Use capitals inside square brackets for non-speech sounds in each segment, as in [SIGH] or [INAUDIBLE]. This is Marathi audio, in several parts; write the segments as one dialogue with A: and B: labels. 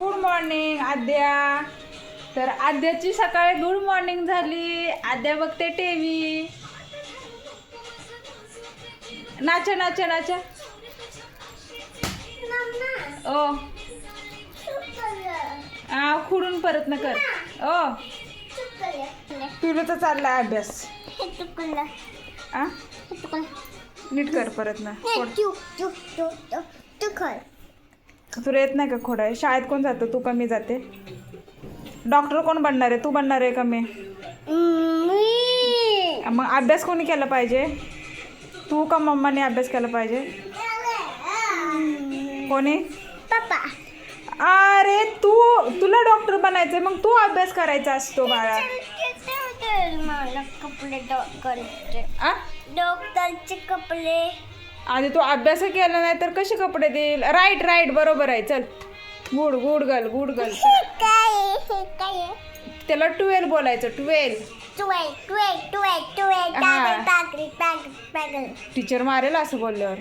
A: गुड मॉर्निंग आद्या तर आद्याची सकाळी गुड मॉर्निंग झाली आद्या बघते टीव्ही नाचा नाचा नाचा ओ आ खुडून परत न कर ओ तुला तर चाललाय अभ्यास आ नीट कर परत ना तुला येत नाही का खोडाय शाळेत कोण जातं? तू कमी जाते. डॉक्टर कोण बनणार आहे? तू बनणार आहे कमी. मग अभ्यास कोणी केला पाहिजे? तू का मम्माने अभ्यास केला पाहिजे? कोणी? अरे तू तुला डॉक्टर बनायचंय मग तू अभ्यास करायचा असतो बाळा.
B: मला कपडे डॉक्टरचे कपडे.
A: आणि तू अभ्यास केला नाही तर कसे कपडे देईल? राईट राईट बरोबर आहे. चल. Good good girl good girl
B: काय
A: त्याला ट्वेल्व बोलायचं ट्वेल्व टीचर मारेल असं बोलल्यावर.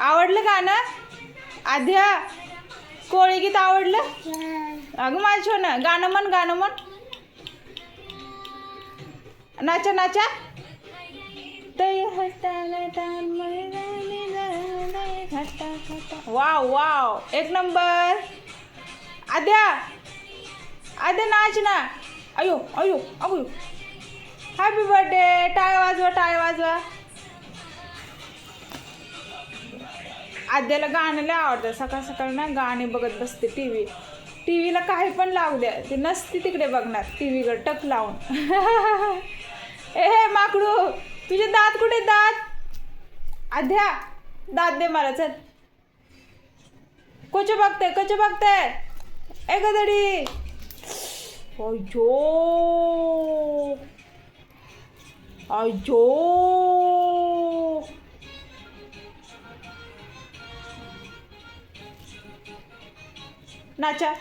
B: आवडलं
A: आवडलं ना आध्या कोळी गीत आवडलं? अगं माझं छो ना. गाणं म्हण गाणं म्हण. नाचा नाचा. वाव वाव एक नंबर. आद्या. आद्या नाच ना. अयो अयो अयो हॅपी बर्थडे टाळ वाजवा टाळ वाजवा. आद्याला गाणं लय आवडतं. सकाळ सकाळ ना गाणी बघत बसते टी व्ही टी व्हीला काही पण लावू द्या. ते नसते तिकडे बघणार. टी व्हीकडे टक लावून. [LAUGHS] ए हे माकडू तुझे दात कुठे दात? आद्या दात दे मला चल. कोच बघते कोच बघते ए गदडी. अयो अयो नाचा.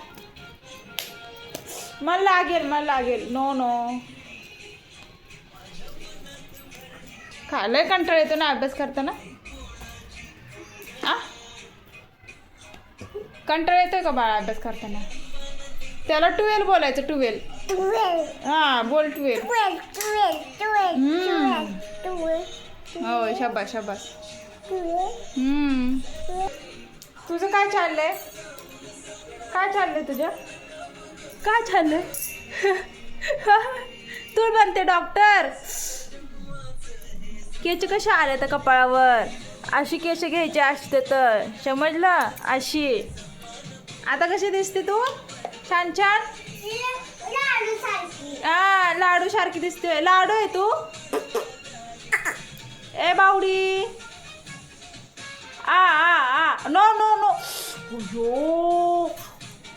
A: मला लागेल मला लागेल. नो नो लय कंटाळ येतो ना अभ्यास करताना. आ कंटाळ येतोय का बाळा अभ्यास करताना? त्याला ट्वेल्व बोलायचं ट्वेल्व
B: टुवे
A: हा बोल ट्वेल्व
B: टुवे टुवे टुवे
A: हम्म.
B: टुवे
A: हो शाबास शाबास. तुझं काय चाललंय? काय चाललंय तुझं काय चाललंय? तू बनते डॉक्टर केच कशा आले तर कपाळावर? अशी केस घ्यायची असते तर. समजलं? अशी. आता कशी दिसते तू? छान छान.
B: हा
A: आ लाडू सारखी दिसते. लाडू आहे तू. ए बावडी. आ आ आ. नो नो नो अयो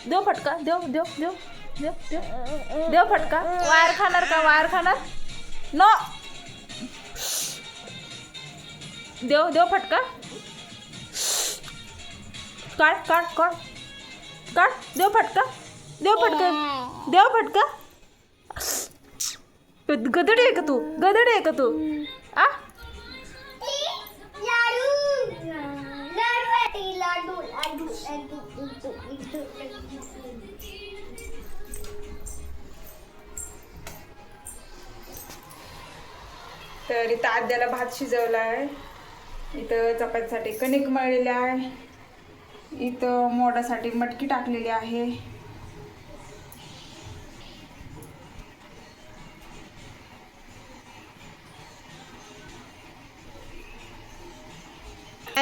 A: देव फटका देव देव देव देव देव. देव फटका. वायर खाणार का? वायर खाणार? नो. देव देव फटका. काढ काढ काढ. काढ. देव फटका. देव फटका. देव फटका. गदडी आहे का तू? गदडी आहे का तू? आ?
B: लाडू लाडू लाडू.
A: तर इथं आद्याला भात शिजवला आहे. इथं चपातीसाठी कणिक मळलेलं आहे. इथं मोडासाठी मटकी टाकलेली आहे.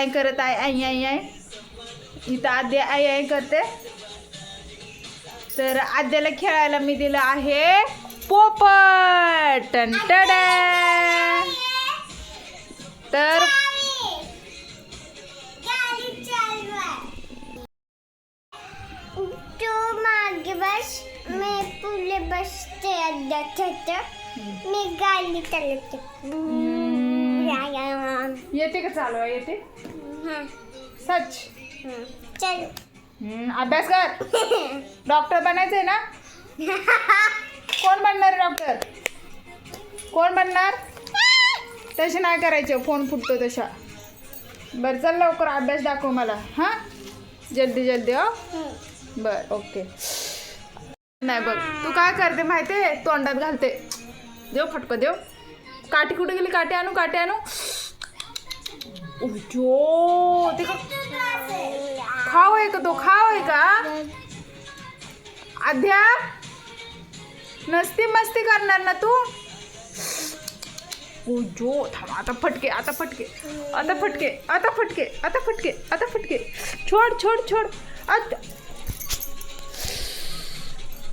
A: काय करत आहे आई आई आई. इथं आद्या आई आई करते. तर आद्याला खेळायला मी दिलं आहे पोपट. तर
B: मी पुढे बसते अड्ड्याच्या मी गाडी चालवते
A: येते का चालू येते? सच.
B: चल.
A: हम्म, अभ्यास कर. [LAUGHS] डॉक्टर बनायचंय ना? कोण बनणार डॉक्टर? कोण बनणार? तसे नाही करायचे फोन फुटतो तशा बरं चल लवकर अभ्यास दाखव मला. हां? जल्दी जल्दी हो? बर ओके. नाही बघ तू काय करते माहिती आहे तोंडात घालते. देव फटकं देव. काठी कुठे गेली? काठी आणू काठी आणू. जो ते का खाव आहे का तो खाव आहे का अध्या नसती मस्ती करणार ना तू? जो थांब आता फटके आता फटके आता फटके आता फटके आता फटके आता फटके. छोड छोड छोड. आता.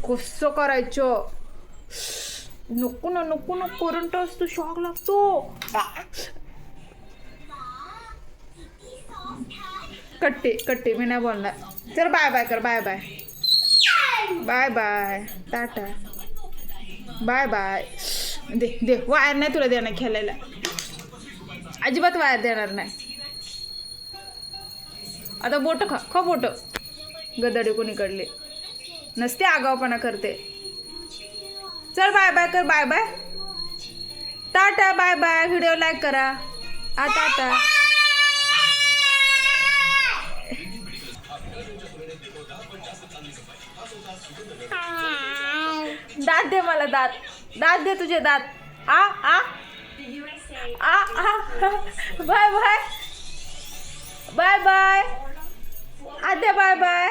A: कसं करायचं. नको ना नको ना करंट असतो शॉक लागतो. कट्टे कट्टे मी नाही बोलणार. चल बाय बाय कर bye bye bye bye tata bye bye दे दे. वायर नाही तुला देणार खेळायला. अजिबात वायर देणार नाही. आता बोट खा खा बोट. गदडे कोणीकडले नसते आगावपणा करते. चल बाय बाय कर bye bye tata bye bye video like करा. आता आता दात दे मला दात. दात दे तुझे दात. आ आ. आ आ. Bye bye. Bye bye. Aadya bye bye.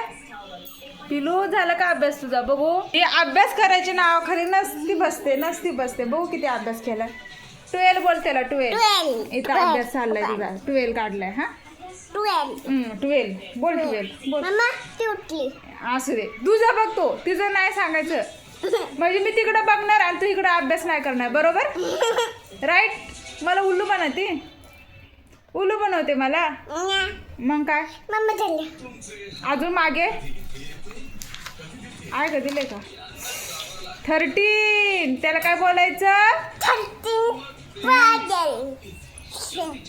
A: पिलू झालं का अभ्यास तुझा? बघू. हे अभ्यास करायचे नावाखाली नसती बसते नसती बसते. बघू किती अभ्यास केला. ट्वेल्व बोल त्याला ट्वेल्व. इथं अभ्यास चाललाय तुझा ट्वेल्व काढलाय हा?
B: ट्वेल्व.
A: ट्वेल्व. बोल ट्वेल्व. बोल. असू दे. तुझं बघतो तिचं नाही सांगायचं. म्हणजे मी तिकडं बघणार आणि तू इकडं अभ्यास नाही करणार बरोबर? राईट मला उल्लू बनवते? उल्लू बनवते मला? मग काय? अजून मागे? आहे का दिले का? थर्टीन त्याला काय बोलायचं?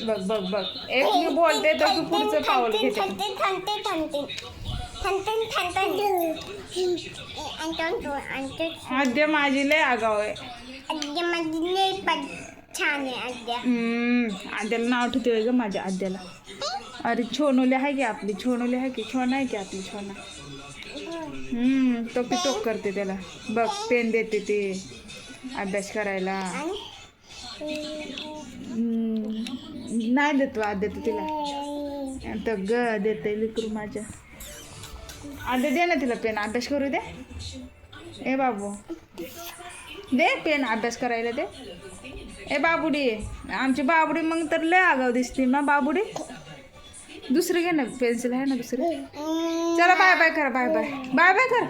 A: बघ बघ बघ. एक मी बोलते तर तू पुढचं पाऊल घेते आद्य माझी लय आगाव आहे.
B: आद्या माझी पण छान आहे आद्या.
A: हम्म, आद्याला नाव ठेवते ग माझ्या आद्याला. अरे छोनोली आहे की आपली? छोनोली आहे की? छोना आहे की आपली छोना? हम्म तो पिटोक करते त्याला. बघ पेन देते ते. अभ्यास करायला. नाही देतो आद्या तू तिला. आता ग देते लिकरू माझ्या. आता दे ना तिला पेन अभ्यास करू दे. ए बाबू. दे पेन अभ्यास करायला दे. ए बाबुडी आमची बाबुडी मग तर लय आगाव दिसते ना बाबुडी. दुसरी घे ना पेन्सिल आहे ना दुसरी. चला बाय बाय करा बाय बाय. बाय बाय कर.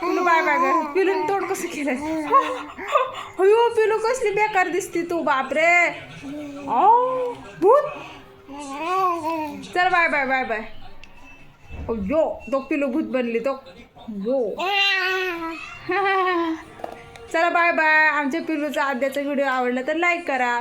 A: पिलू बाय बाय कर. पिलून तोंड कसं केलं हो पिलू कसली बेकार दिसती तू बापरे. ओ भूत. चल बाय बाय बाय बाय. यो तो पिलूभूत बनली तो. यो चला बाय बाय आमच्या पिलूचा आद्याचा व्हिडिओ आवडला तर लाईक करा.